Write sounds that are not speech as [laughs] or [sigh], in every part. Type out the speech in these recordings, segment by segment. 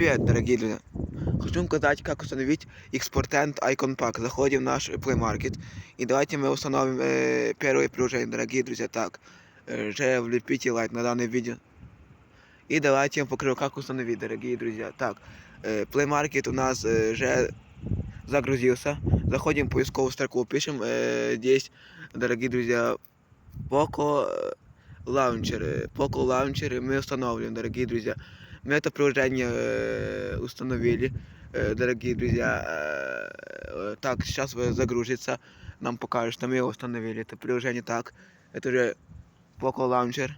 Привет, дорогие друзья! Хочу вам сказать, как установить Xportent Icon Pack. Заходим в наш Play Market. И давайте мы установим э, первое приложение, дорогие друзья. Так, э, же влепите лайк на данное видео. И давайте я вам покажу, как установить, дорогие друзья. Так, э, Play Market у нас э, же загрузился. Заходим в поисковую строку, пишем э, здесь, дорогие друзья, Poco Launcher. Poco Launcher мы устанавливаем, дорогие друзья. Мы это приложение установили, дорогие друзья. Так, сейчас загрузится. Нам покажет, что мы установили. Это приложение так. Это уже Poco Launcher.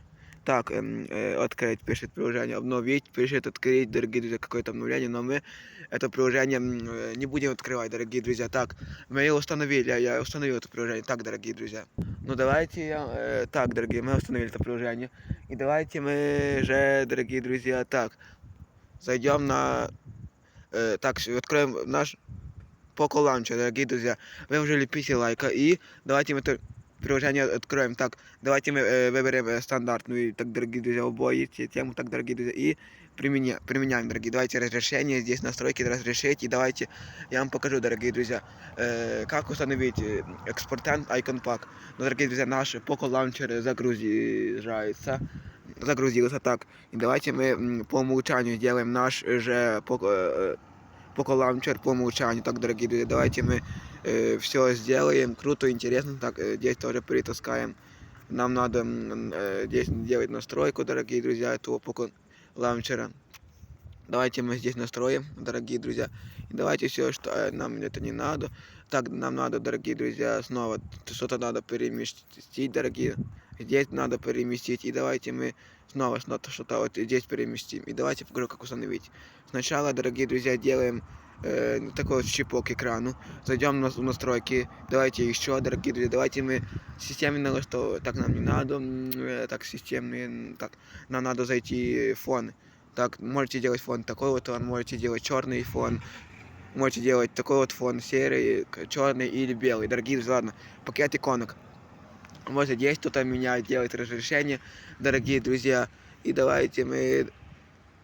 Так, э, э, открыть, пишет приложение, обновить, пишет открыть, дорогие друзья, какое-то обновление, но мы это приложение э, не будем открывать, дорогие друзья. Так, мы его установили, я, я установил это приложение. Так, дорогие друзья. Ну давайте, э, так, дорогие, мы установили это приложение. И давайте мы же, дорогие друзья, так, зайдем на, так, откроем наш Launcher, дорогие друзья. Вы уже лепите лайка и давайте мы приложение откроем. Так, давайте мы э, выберем э, стандартную, так, дорогие друзья, обои, тему, так, дорогие друзья, и применя, применяем, дорогие. Давайте разрешение, здесь настройки разрешить, и давайте я вам покажу, дорогие друзья, э, как установить э, экспортант Icon Pack. Ну, дорогие друзья, наш Poco Launcher загрузится загрузился так. И давайте мы по умолчанию сделаем наш же Poco, э, Poco Launcher по умолчанию. Так, дорогие друзья, давайте мы э, все сделаем круто, интересно. Так, э, здесь тоже перетаскаем. Нам надо э, здесь делать настройку, дорогие друзья, этого Poco Launcher. Давайте мы здесь настроим, дорогие друзья. Давайте все, что э, нам это не надо. Так, нам надо, дорогие друзья, снова что-то надо переместить, дорогие. Здесь надо переместить. И давайте мы снова что-то вот здесь переместим. И давайте покажу, как установить. Сначала, дорогие друзья, делаем такой щипок экрану. Зайдем в настройки. Давайте еще, дорогие друзья, давайте мы системно, что так нам не надо. Так, системные, так, нам надо зайти фон. Так, можете делать фон такой вот, он можете делать черный фон, можете делать такой вот фон, серый, черный или белый. Дорогие друзья, ладно, пакет иконок. Можете здесь кто-то менять, делать разрешение, дорогие друзья. И давайте мы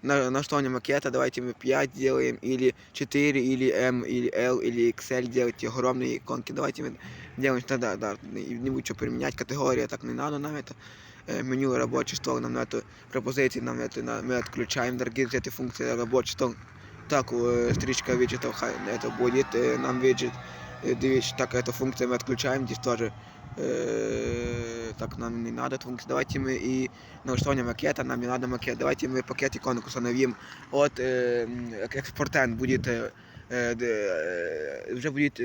на, на что не макета, давайте мы 5 делаем, или 4, или M, или L, или XL, делайте огромные иконки. Давайте мы делаем тогда, да, не буду что применять, категория так не надо нам это. Э, меню рабочий стол нам эту пропозиции нам это мы отключаем, дорогие друзья, эти функции рабочий стол. Так, э, стричка виджетов, это будет э, нам виджет, так, эту функцию мы отключаем, здесь тоже так нам не надо функции. Давайте мы и налаштование макета, нам не надо макет. Давайте мы пакет иконок установим от экспортент будет уже будет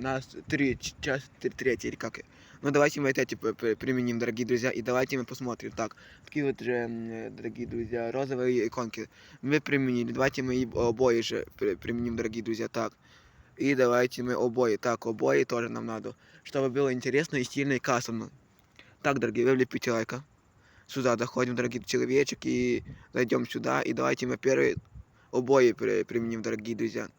нас три час третий или как ну давайте мы это типа применим, дорогие друзья, и давайте мы посмотрим. Так, такие вот же, дорогие друзья, розовые иконки мы применили. Давайте мы обои же применим, дорогие друзья. Так, и давайте мы обои. Так, обои тоже нам надо, Чтобы было интересно и стильно и кастомно. Так, дорогие, вы влепите лайка. Сюда доходим, дорогие человечек, и зайдем сюда. И давайте мы первые обои применим, дорогие друзья.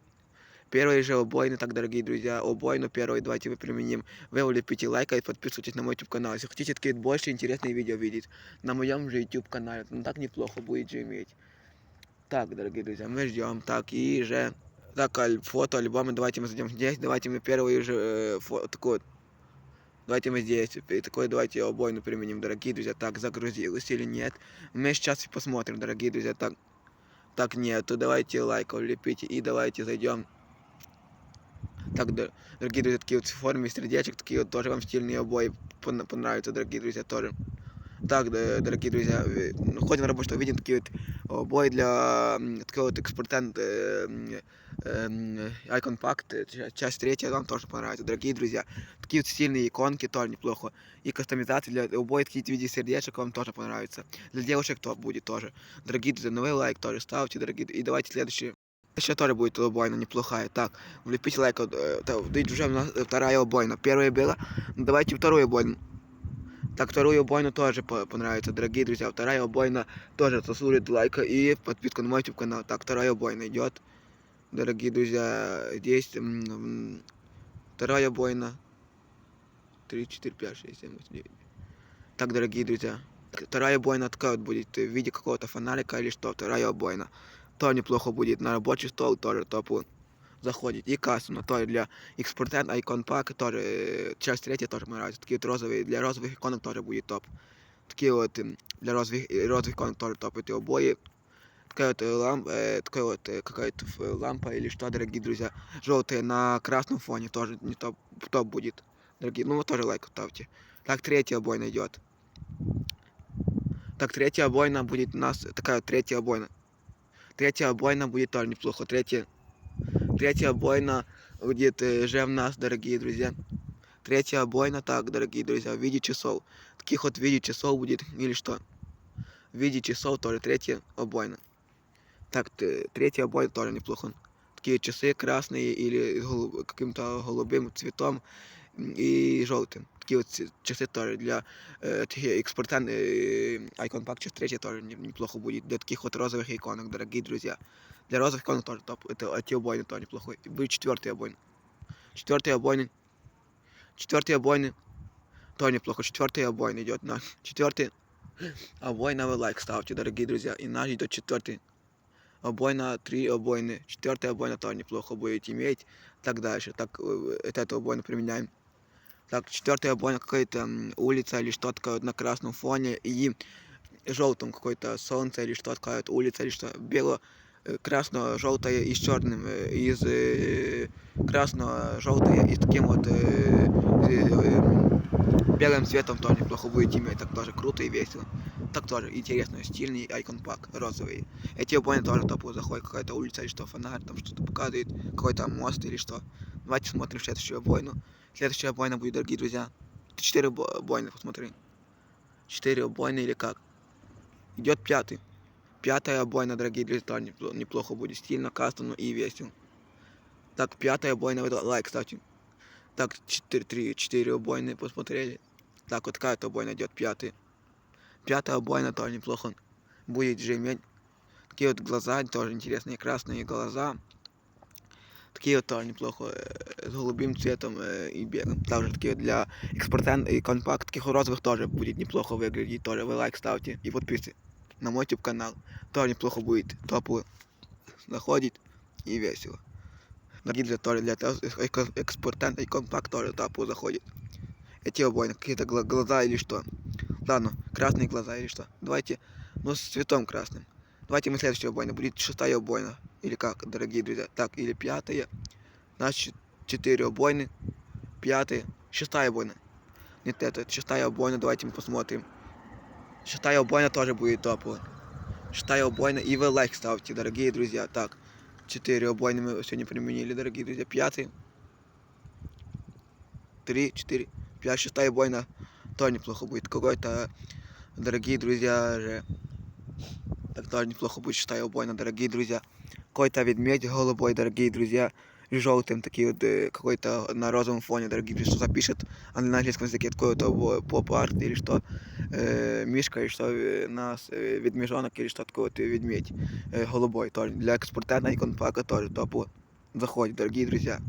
Первый же обойный, так, дорогие друзья, обойну первый давайте мы применим. Вы влепите лайк и подписывайтесь на мой YouTube канал. Если хотите такие больше интересные видео видеть на моем же YouTube канале, ну так неплохо будет же иметь. Так, дорогие друзья, мы ждем. Так, и же... Так, фото, альбомы, давайте мы зайдем здесь, давайте мы первый же э, фото, такой Давайте мы здесь такой давайте обойну применим, дорогие друзья. Так, загрузилось или нет. Мы сейчас и посмотрим, дорогие друзья. Так, так нету. Давайте лайк влепите и давайте зайдем так, дорогие друзья, такие вот в форме сердечек, такие вот тоже вам стильные обои понравятся, дорогие друзья, тоже. Так, дорогие друзья, ходим на работу, видим такие вот обои для такого вот экспортант э, э, Icon Pact, часть третья, вам тоже понравится, дорогие друзья. Такие вот стильные иконки тоже неплохо. И кастомизации для обои такие в виде сердечек вам тоже понравится. Для девушек то будет тоже. Дорогие друзья, новый лайк тоже ставьте, дорогие. И давайте следующий. Еще тоже будет убойна неплохая. Так, влепите лайк. Это уже у нас вторая убойна. Первая была. Ну, давайте вторую убойну. Так, вторую убойну тоже понравится, дорогие друзья. Вторая убойна тоже заслужит лайка и подписку на мой YouTube канал. Так, вторая убойна идет. Дорогие друзья, здесь вторая убойна. 3, 4, 5, 6, 7, 8, 9. Так, дорогие друзья. Вторая убойна такая вот будет в виде какого-то фонарика или что. Вторая убойна. тоже неплохо будет. На рабочий стол тоже топу заходит. И кастомно тоже для X-Portent, Icon Pack, часть третья тоже мне нравится. Такие вот розовые, для розовых иконок тоже будет топ. Такие вот м, для розовых, э, розовых иконок тоже топ. Эти обои. Такая вот, э, ламп, э, такая вот э, какая-то лампа или что, дорогие друзья. Желтая на красном фоне тоже не топ, топ будет. Дорогие, ну вот тоже лайк ставьте. Так, третья обойна идет. Так, третья обойна будет у нас такая вот третья обойна. Третья обойна будет тоже неплохо. Третья, третья обойна будет э, же в нас, дорогие друзья. Третья обойна, так, дорогие друзья, в виде часов. Таких вот в виде часов будет или что? В виде часов тоже третья обойна. Так, т- третья обойна тоже неплохо. Такие часы красные или с голуб- каким-то голубым цветом м, и желтым. Такие вот ц- часы тоже для э, такие экспортан э, Icon Pack час третий тоже не- неплохо будет. Для таких вот розовых иконок, дорогие друзья. Для розовых иконок тоже топ. Это эти обойны тоже неплохой. Будет четвертый обойн. Четвертый обойны. Четвертый обойны. Тоже неплохо. Четвертый обойн идет на [laughs] четвертый обойна вы лайк ставьте, дорогие друзья. И наш идет четвертый. Обойна, три обойны. Четвертая обойна тоже неплохо будет иметь. Так дальше. Так, э, это эту обойну применяем. Так, четвертая обойна какая-то улица или что-то такое на красном фоне. И желтом какое-то солнце или что такое улица или что. Бело, э, Из э, красно-желтое и с таким э, белым цветом тоже неплохо будет иметь. Так тоже круто и весело. Так тоже интересно, стильный айкон пак, розовый. Эти обойны тоже топово заходят, какая-то улица или что, фонарь там что-то показывает, какой-то мост или что. Давайте смотрим следующую обойну. Следующая обойна будет, дорогие друзья. Четыре обойны, посмотри. Четыре обойны или как? Идет пятый. Пятая обойна, дорогие друзья, неплохо будет. Стильно, кастомно и весело. Так, пятая обойна, вот лайк, кстати. Так, четыре, три, четыре обойны посмотрели. Так, вот такая вот обойна идет, пятый. Пятая обойна тоже неплохо. Будет же иметь такие вот глаза, тоже интересные, красные глаза. Такие вот тоже неплохо, э, с голубым цветом э, и белым. Также такие для экспортен и компакт, таких розовых тоже будет неплохо выглядеть. Тоже вы лайк ставьте и подписывайтесь на мой YouTube канал. Тоже неплохо будет топово заходит и весело. Дорогие друзья, тоже для экспортен и компакт тоже топово заходит. Эти обои, какие-то гла- глаза или что. Ладно, красные глаза или что. Давайте, ну с цветом красным. Давайте мы следующую обойна. Будет шестая обойна. Или как, дорогие друзья? Так, или пятая. Значит, четыре обойны. Пятая. Шестая обойна. Нет, это шестая обойна. Давайте мы посмотрим. Шестая обойна тоже будет топовая. Шестая обойна. И вы лайк ставьте, дорогие друзья. Так, четыре обойны мы сегодня применили, дорогие друзья. Пятый. Три, четыре, пять, шестая обойна. Тоже неплохо будет. Какой-то, дорогие друзья, же так тоже неплохо будет, считаю, убойно, дорогие друзья. Какой-то ведмедь голубой, дорогие друзья, желтым, такие вот, какой-то на розовом фоне, дорогие друзья, что запишет а на английском языке какой-то поп-арт или что, э, мишка или что, э, нас, э, ведмежонок или что такое, вот, э, ведмедь э, голубой, тоже для экспортента икон пака тоже топо заходит, дорогие друзья.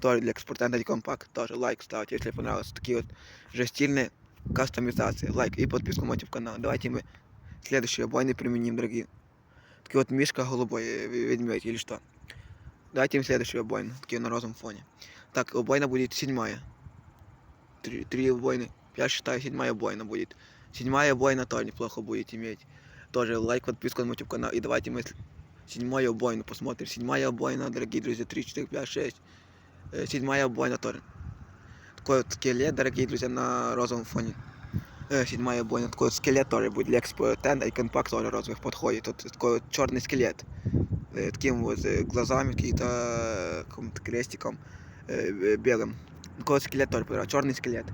Тоже для экспортента икон пак, тоже лайк ставьте, если понравилось, такие вот же стильные кастомизации, лайк и подписку на мой YouTube канал. Давайте мы Следующие обойны применим, дорогие. Такие вот мишка голубой, э, ве- ведмедь или что. Давайте им следующую обойну, такие на розовом фоне. Так, обойна будет седьмая. Три, три обойны. Я считаю, седьмая обойна будет. Седьмая обойна тоже неплохо будет иметь. Тоже лайк, подписку на мой YouTube канал. И давайте мы седьмую обойну посмотрим. Седьмая обойна, дорогие друзья, 3, 4, 5, 6. Э, Седьмая обойна тоже. Такой вот скелет, дорогие друзья, на розовом фоне. Э, седьмая бойня, такой вот скелет тоже будет для экспортента и компакт тоже розовых подходит. Тут такой вот черный скелет. Э, таким вот э, глазами какие-то крестиком белым. Такой вот скелет тоже. Черный скелет.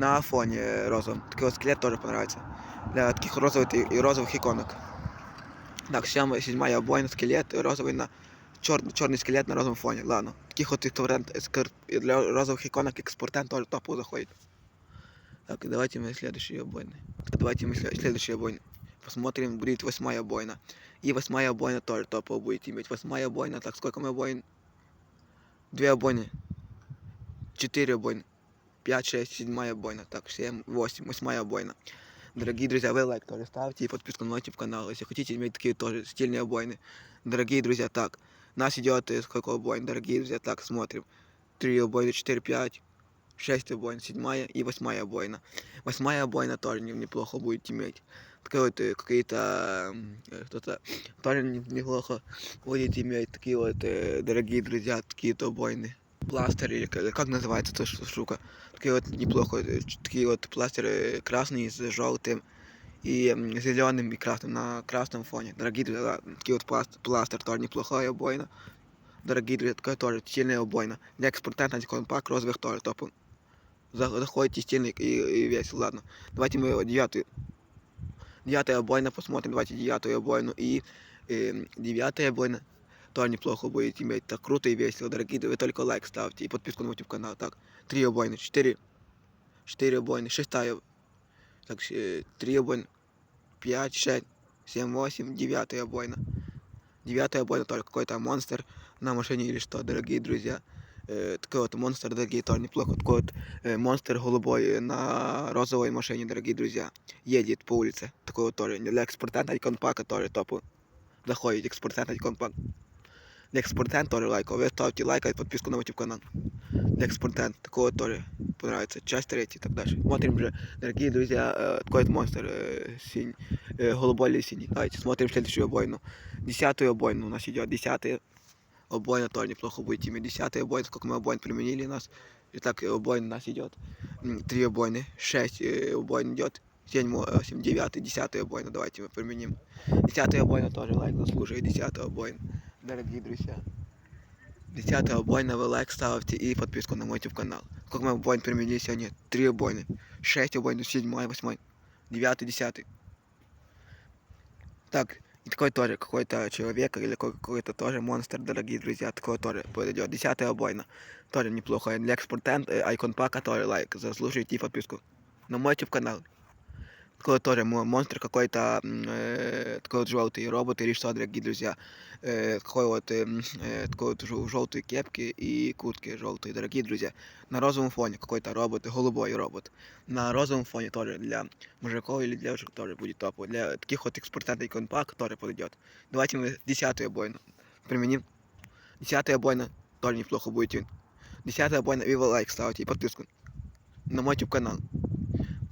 На фоне э, розовом. Такой вот скелет тоже понравится. Для таких розовых и, и розовых иконок. Так, седьмая, седьмая обойна, скелет розовый на черный, черный скелет на розовом фоне. Ладно. Таких вот экспортент, эскор- для розовых иконок экспортент тоже топово заходит. Так, давайте мы следующие обойны. Так, давайте мы след- следующие обойны. Посмотрим, будет восьмая обойна. И восьмая обойна тоже топово будет иметь. Восьмая обойна, так, сколько мы обойн? Две обойны. Четыре обойны. Пять, шесть, седьмая обойна. Так, семь, восемь, восьмая обойна. Дорогие друзья, вы лайк тоже ставьте и мой YouTube канал, если хотите иметь такие тоже стильные обойны. Дорогие друзья, так. Нас идет э, сколько обоин, дорогие друзья, так, смотрим. Три обоина, четыре, пять, шесть обоин, седьмая и восьмая обоина. Восьмая обоина тоже не- неплохо будет иметь. Такие вот э, какие-то э, кто-то тоже не- неплохо будет иметь такие вот э, дорогие друзья, такие-то обоины. Пластырь как, называется эта штука? Такие вот неплохо, э, такие вот пластыры красные с желтым и зеленым и красным на красном фоне. Дорогие друзья, да, такие вот пласт, пластырь тоже неплохая обоина. Дорогие друзья, такая тоже сильная обоина. Для экспортанта антикон-пак розовых тоже топ. За- Заходите стильный и, и весело. Ладно, давайте мы девятую. Девятая обоина посмотрим. Давайте девятую обоину и э, девятая обоина тоже неплохо будет иметь. Так круто и весело, дорогие друзья. Вы только лайк ставьте и подписку на YouTube канал. Так, три обоины, четыре. Четыре обоины, шестая. Так, э, три обоины. Пять, шесть, семь, восемь, девятая обоина. Девятая обоина тоже какой-то монстр на машине или что, дорогие друзья. Э, такой вот монстр, дорогие, тоже неплохо. Такой вот э, монстр голубой на розовой машине, дорогие друзья. Едет по улице. Такой вот тоже. Для экспортанта иконпака тоже топ. Заходит экспортант иконпак. Для экспортанта тоже лайк. Вы ставьте лайк и подписку на YouTube канал. Для экспортанта такого тоже понравится. Часть третья и так дальше. Смотрим же, дорогие друзья, э, такой вот монстр э, синь, э, голубой или синий. Давайте смотрим следующую обойну. Десятую обойну у нас идет. Десятая обойна тоже неплохо будет иметь. Десятая обойна, сколько мы обойн применили у нас. Итак, обойн у нас идет. М, Три обойны, шесть э, обойн идет. Семь, восемь, девятый, десятая обойна. Давайте мы применим. Десятая обойна тоже лайк заслуживает. Десятая обойна. Дорогие друзья. Десятая обойна, вы лайк ставьте и подписку на мой YouTube канал. Сколько мы обойн применили сегодня? Три обойны. Шесть обойн, седьмой, восьмой, девятый, десятый. Так, и такой тоже какой-то человек или какой- какой-то тоже монстр, дорогие друзья, такой тоже подойдет. Десятая обойна. Тоже неплохо. Для экспортант, э, айкон пака тоже лайк. Заслуживайте подписку. На мой YouTube канал. Такой вот тоже мо- монстр какой-то, м, э, такой вот желтый робот или что, дорогие друзья. Э, какой вот, э, м, э, такой вот жел- желтые кепки и куртки желтые, дорогие друзья. На розовом фоне какой-то робот, голубой робот. На розовом фоне тоже для мужиков или девушек тоже будет топ. Для таких вот экспортантов иконпак тоже подойдет. Давайте мы десятую обойну применим. Десятая обойна тоже неплохо будет. Десятая обойна, и вы лайк ставьте и подписку на мой YouTube канал.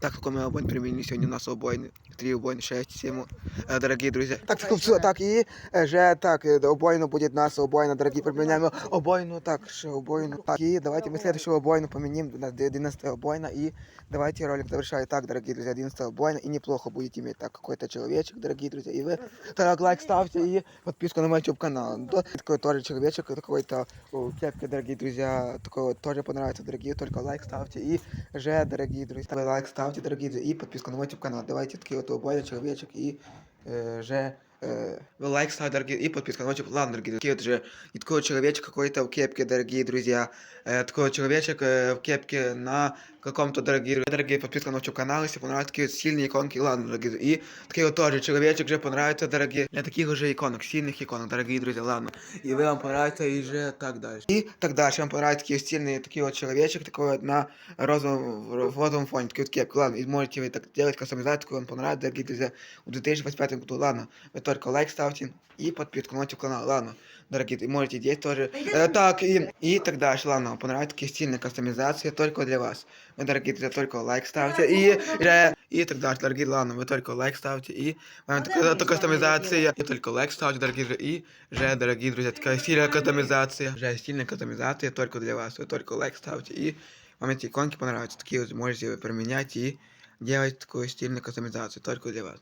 Так, сколько мы обойн применили сегодня у нас обойны. Три обойны, шесть, семь. Э, Дорогие друзья. Так, так, все, так, і е, вже так, е, обойну буде нас обойна, дорогі, приміняємо обойну, так, ще обойну. Так, і давайте мы следующую обойну поменим, у нас 11 обойна, и давайте ролик завершаю. Так, дорогие друзья, 11 обойна, и неплохо будет иметь так какой-то человечек, дорогие друзья, и вы так, лайк ставьте и подписку на мой YouTube канал. Да, Такой тоже человечек, какой-то о, кепка, дорогие друзья, такой вот тоже понравится, дорогие, только лайк ставьте и же, дорогие друзья, вы лайк ставьте, дорогие друзья, и подписку на мой YouTube канал. Давайте такие вот обои, человечек и э, же э, вы лайк ставьте, дорогие, и подписка на мой YouTube. Ладно, дорогие друзья, такие вот же, и такой вот человечек какой-то в кепке, дорогие друзья, э, такой вот человечек э, в кепке на каком-то, дорогие друзья, дорогие, подписка на YouTube канал, если понравятся такие вот сильные иконки, ладно, дорогие друзья, и такие вот тоже человечек же понравится, дорогие, для таких уже иконок, сильных иконок, дорогие друзья, ладно, и вы вам понравится и же так дальше. И так дальше, вам понравятся такие стильные, такие вот человечек, такой вот на розовом, в розовом фоне, такие вот кепки, ладно, и можете вы так делать кастомизацию, какую вам понравится, дорогие друзья, в 2025 году, ладно, вы только лайк ставьте и подписку на канал, ладно, дорогие, и можете здесь тоже, Э, так, и, и дальше, ладно, понравится такие стильные кастомизации только для вас, вы, дорогие друзья, только лайк ставьте, и, и, и так дальше, дорогие, ладно, вы только лайк ставьте, и вам такая кастомизация, и только лайк ставьте, дорогие друзья, и же, дорогие друзья, такая стильная кастомизация, же, стильная кастомизация только для вас, вы только лайк ставьте, и вам эти иконки понравятся, такие вот можете применять и делать такую стильную кастомизацию только для вас.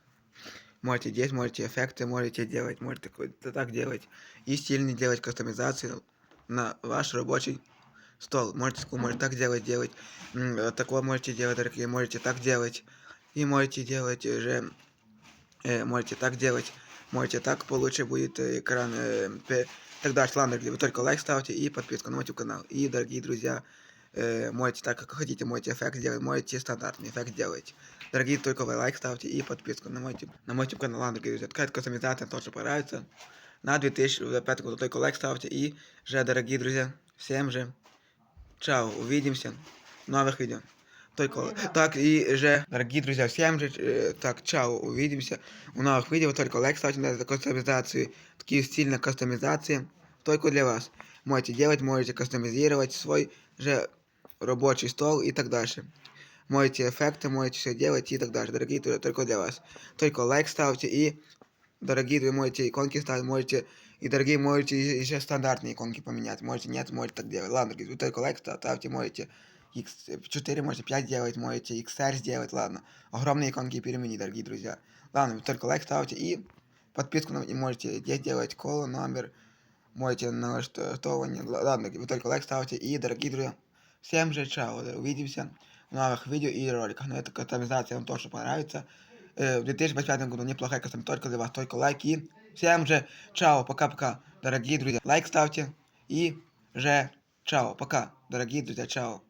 Можете здесь, можете эффекты, можете делать, можете да так делать. И стильно делать кастомизацию на ваш рабочий стол. Можете, можете так делать, делать. Э, Такое можете делать, дорогие, можете так делать. И можете делать уже, э, можете так делать. Можете так, получше будет э, экран. э, дальше, ладно, вы только лайк ставьте и подписку на мой канал. И, дорогие друзья, э, можете так, как хотите, можете эффект делать, можете стандартный эффект делать. Дорогие, только вы лайк ставьте и подписку на мой на мой YouTube канал, дорогие друзья. Такая кастомизация тоже понравится. На 2005 год только лайк ставьте и же, дорогие друзья, всем же, чао, увидимся в новых видео. Только, так, и же, дорогие друзья, всем же, э, так, чао, увидимся в новых видео, только лайк ставьте на кастомизацию, такие стильные кастомизации, только для вас. Можете делать, можете кастомизировать свой же рабочий стол и так дальше. Можете эффекты, можете все делать и так дальше, дорогие друзья, только для вас. Только лайк ставьте и, дорогие, вы можете иконки ставить, можете, и дорогие, можете еще стандартные иконки поменять, можете нет, можете так делать. Ладно, дорогие, вы только лайк ставьте, можете X4, можете 5 делать, можете XR сделать, ладно. Огромные иконки переменить, дорогие друзья. Ладно, вы только лайк ставьте и подписку на- не можете здесь делать, коло, номер, можете налаштование. Ладно, вы только лайк ставьте и, дорогие друзья, всем же чао, увидимся в новых видео и роликах. Но эта кастомизация вам тоже понравится. Э, В 2025 году неплохая кастом только для вас, только лайк и всем же чао, пока-пока, дорогие друзья. Лайк ставьте и же чао, пока, дорогие друзья, чао.